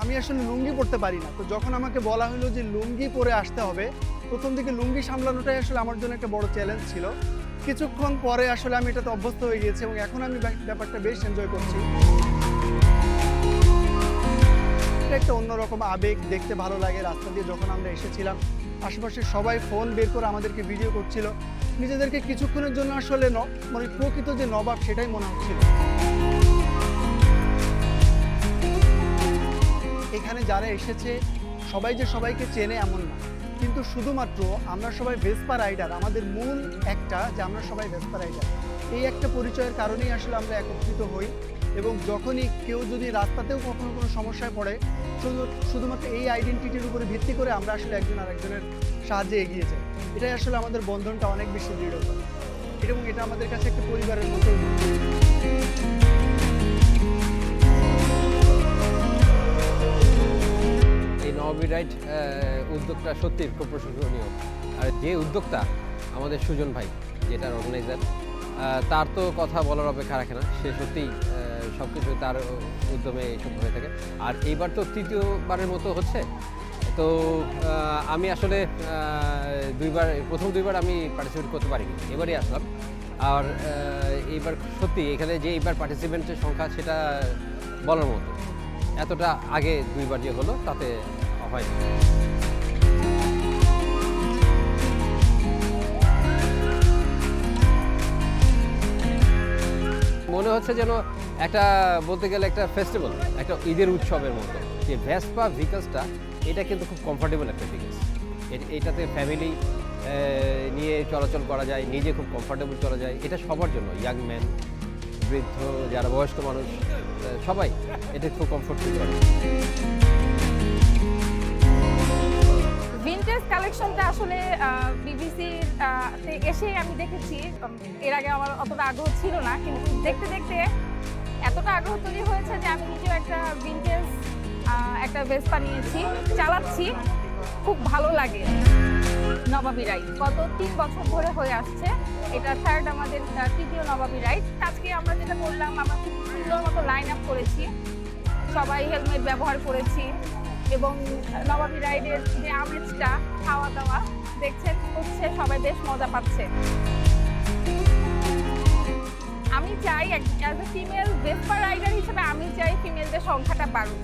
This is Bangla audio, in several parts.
আমি আসলে লুঙ্গি পরতে পারি না। তো যখন আমাকে বলা হলো যে লুঙ্গি পরে আসতে হবে, প্রথম দিকে লুঙ্গি সামলানোটাই আসলে আমার জন্য একটা বড় চ্যালেঞ্জ ছিল। কিছুক্ষণ পরে আসলে আমি এটাতে অভ্যস্ত হয়ে গিয়েছি এবং এখন আমি ব্যাপ- ব্যাপারটা বেশ এনজয় করছি। একটা অন্যরকম আবেগ, দেখতে ভালো লাগে। রাস্তা দিয়ে যখন আমরা এসেছিলাম, আশেপাশে সবাই ফোন বের করে আমাদেরকে ভিডিও করছিল। নিজেদেরকে কিছুক্ষণের জন্য আসলে মানে প্রকৃত যে নবাব সেটাই মনে হচ্ছিল। এখানে যারা এসেছে, সবাই যে সবাইকে চেনে এমন না। কিন্তু শুধুমাত্র আমরা সবাই ভেসপা রাইডার আমাদের মূল একটা যে আমরা সবাই ভেসপা রাইডার এই একটা পরিচয়ের কারণেই আসলে আমরা একত্রিত হই এবং যখনই কেউ যদি রাস্তাতেও কখনো কোনো সমস্যায় পড়ে, শুধু শুধুমাত্র এই আইডেন্টিটির উপরে ভিত্তি করে আমরা আসলে একজন আরেকজনের সাহায্যে এগিয়ে যাই। এটাই আসলে আমাদের বন্ধনটা অনেক বেশি দৃঢ় এবং এটা আমাদের কাছে একটা পরিবারের মতো। রাইড উদ্যোগটা সত্যি খুব প্রশংসনীয়। আর যে উদ্যোক্তা আমাদের সুজন ভাই, যেটার অর্গানাইজার তার তো কথা বলার অপেক্ষা রাখে না। সে সত্যিই সব কিছু তার উদ্যমে এইসব হয়ে থাকে। আর এইবার তো তৃতীয়বারের মতো হচ্ছে। তো আমি আসলে দুইবার, প্রথম দুইবার আমি পার্টিসিপেট করতে পারিনি। এবারই আসলাম। আর এইবার সত্যি এখানে যে এইবার পার্টিসিপেন্টের সংখ্যা, সেটা বলার মতো। এতটা আগে দুইবার যে হলো, তাতে হয়নি মনে হচ্ছে যেন একটা, বলতে গেলে একটা ফেস্টিভ্যাল একটা ঈদের উৎসবের মতো। যে ভেসপা ভিকালসটা এটা কিন্তু খুব কমফোর্টেবল একটা ভিকালস এটাতে ফ্যামিলি নিয়ে চলাচল করা যায়, নিজে খুব কমফোর্টেবল চলা যায়। এটা সবার জন্য ইয়াং ম্যান বৃদ্ধ, যারা বয়স্ক মানুষ সবাই এটা খুব কমফোর্ট ফিল করে। কালেকশনটা আসলে বিবিসির এসে আমি দেখেছি। এর আগে আমার অতটা আগ্রহ ছিল না, কিন্তু দেখতে দেখতে এতটা আগ্রহ তৈরি হয়েছে যে আমি নিজেও একটা ভিনটেজ একটা ভেসপা নিয়েছি, চালাচ্ছি। খুব ভালো লাগে। নবাবী রাইড গত তিন বছর ধরে হয়ে আসছে। এটা থার্ড আমাদের তৃতীয় নবাবী রাইড আজকে আমরা যেটা করলাম, আমরা খুব সুন্দর মতো লাইন আপ করেছি। সবাই হেলমেট ব্যবহার করেছি। এবং নবাবী রাইডের যে আমেজটা খাওয়া দাওয়া দেখছেন হচ্ছে সবাই বেশ মজা পাচ্ছে। আমি চাই অ্যাজ এ ফিমেল ভেসপার রাইডার হিসেবে আমি চাই ফিমেলদের সংখ্যাটা বাড়ুক।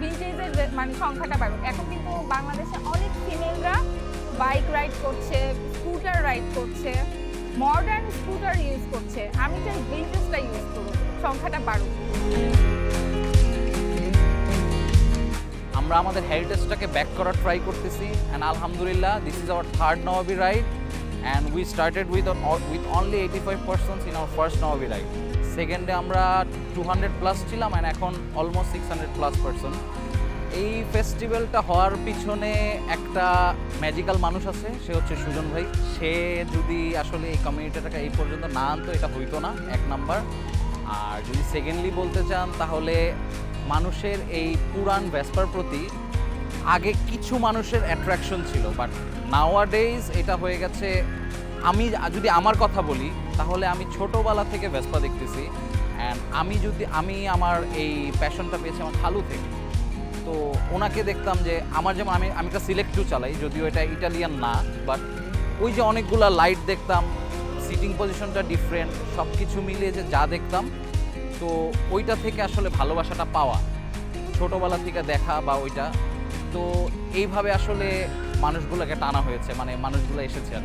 ভিনটেজের মানে সংখ্যাটা বাড়ুক। এখন কিন্তু বাংলাদেশে অনেক ফিমেলরা বাইক রাইড করছে স্কুটার রাইড করছে মডার্ন স্কুটার ইউজ করছে। আমি চাই ভিনটেজটা ইউজ করুক, সংখ্যাটা বাড়ুক। আমরা আমাদের হেরিটেজটাকে ব্যাক করার ট্রাই করতেছি অ্যান্ড আলহামদুলিল্লাহ this is our third Nawabi ride and we started with with only eighty five percents in our first Nawabi ride সেকেন্ডে আমরা টু হান্ড্রেড প্লাস ছিলাম অ্যান্ড এখন almost six hundred plus person এই ফেস্টিভ্যালটা হওয়ার পিছনে একটা ম্যাজিক্যাল মানুষ আছে, সে হচ্ছে সুজন ভাই। সে যদি আসলে এই কমিউনিটিটাকে এই পর্যন্ত না আনতো, এটা হইতো না, এক নাম্বার আর যদি সেকেন্ডলি বলতে চান, তাহলে মানুষের এই পুরান ভেসপার প্রতি আগে কিছু মানুষের অ্যাট্রাকশন ছিল বাট নাওয়াডেজ এটা হয়ে গেছে, আমি যদি আমার কথা বলি, তাহলে আমি ছোটোবেলা থেকে ভেসপা দেখতেছি অ্যান্ড আমি যদি, আমি আমার এই প্যাশনটা পেয়েছি আমার খালু থেকে। তো ওনাকে দেখতাম যে, আমার যেমন আমি আমি একটা সিলেক্ট টু চালাই, যদিও এটা ইটালিয়ান না বাট ওই যে অনেকগুলো লাইট দেখতাম সিটিং পজিশনটা ডিফারেন্ট সব কিছু মিলিয়ে যে যা দেখতাম তো ওইটা থেকে আসলে ভালোবাসাটা পাওয়া, ছোটোবেলা থেকে দেখা বা ওইটা। তো এইভাবে আসলে মানুষগুলোকে টানা হয়েছে মানে মানুষগুলো এসেছে আর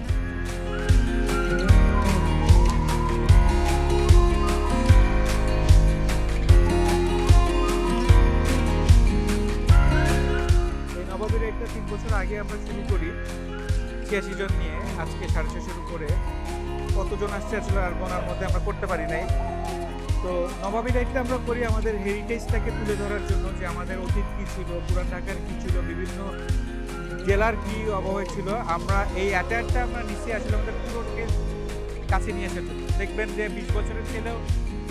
নবাবের তিন বছর আগে আমরা শুরু করি, ছিয়াশি জন নিয়ে। আজকে সাড়ে ছশোর উপরে। কতজন আসছে আসলে আর গোনার মধ্যে আমরা করতে পারি নাই। তো নবাবী রাইডটা আমরা করি আমাদের হেরিটেজটাকে তুলে ধরার জন্য যে আমাদের অতীত কী ছিল, পুরান ঢাকার কী ছিল, বিভিন্ন জেলার কী অবহেয় ছিল। আমরা এই অ্যাটায়ারটা আমরা নিচে আসলে আমাদের পুরোকে কাছে নিয়ে এসে দেখবেন যে বিশ বছরের ছেলেও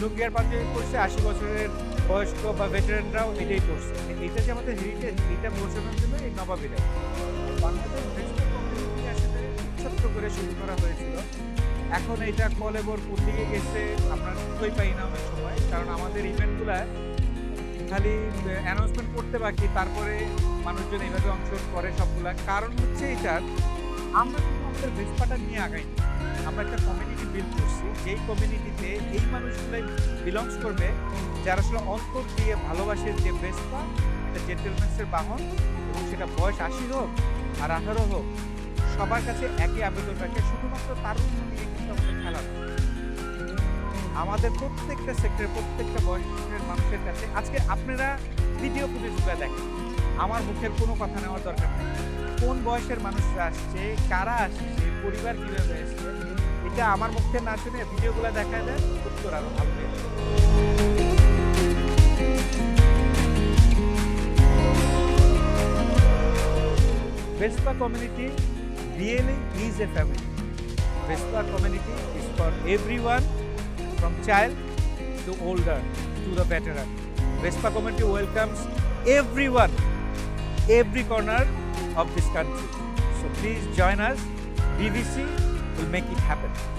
লুঙ্গি আর পাঞ্জাবি পড়ছে আশি বছরের বয়স্ক বা ভেটারেনরাও এটাই করছে এইটা যে আমাদের হেরিটেজ এটা বোঝানোর জন্য এই নবাবী রাইড বাংলাদেশ ছোট্ট করে শুরু করা হয়েছিল। এখন এটা কলেবর কোন গেছে, আমরা খুঁজেই পাই না অনেক সময়, কারণ আমাদের ইভেন্টগুলা খালি অ্যানাউন্সমেন্ট করতে বাকি, তারপরে মানুষজন এইভাবে অংশগ্রহণ করে সবগুলা। কারণ হচ্ছে এটার আমরা শুধু আমাদের ভেসপাটা নিয়ে আগাই আমরা একটা কমিউনিটি বিল্ড করছি যেই কমিউনিটিতে এই মানুষগুলাই বিলংস করবে, যারা আসলে অন্তর দিয়ে ভালোবাসে যে ভেসপা, একটা জেন্টেলম্যান্সের বাহন, এবং সেটা বয়স আশি হোক আর আঠারো হোক, সবার কাছে একই আবেদন রাখে, শুধুমাত্র তার নিয়ে কিন্তু আমাদের প্রত্যেকটা সেক্টরের প্রত্যেকটা বয়সের মানুষের কাছে, আজকে আপনারা ভিডিও ফুটেজগুলো দেখেন আমার মুখের কোনো কথা নেওয়ার দরকার নেই কোন বয়সের মানুষরা আসছে, কারা আসছে, পরিবার কীভাবে আসছে, এটা আমার মুখে না শুনে ভিডিওগুলো দেখা যায়, উত্তর আরও ভালো। Vespa community really is a family. Vespa community is for everyone from child to older to the veteran. Vespa community welcomes everyone, every corner of this country. So please join us. BBC will make it happen.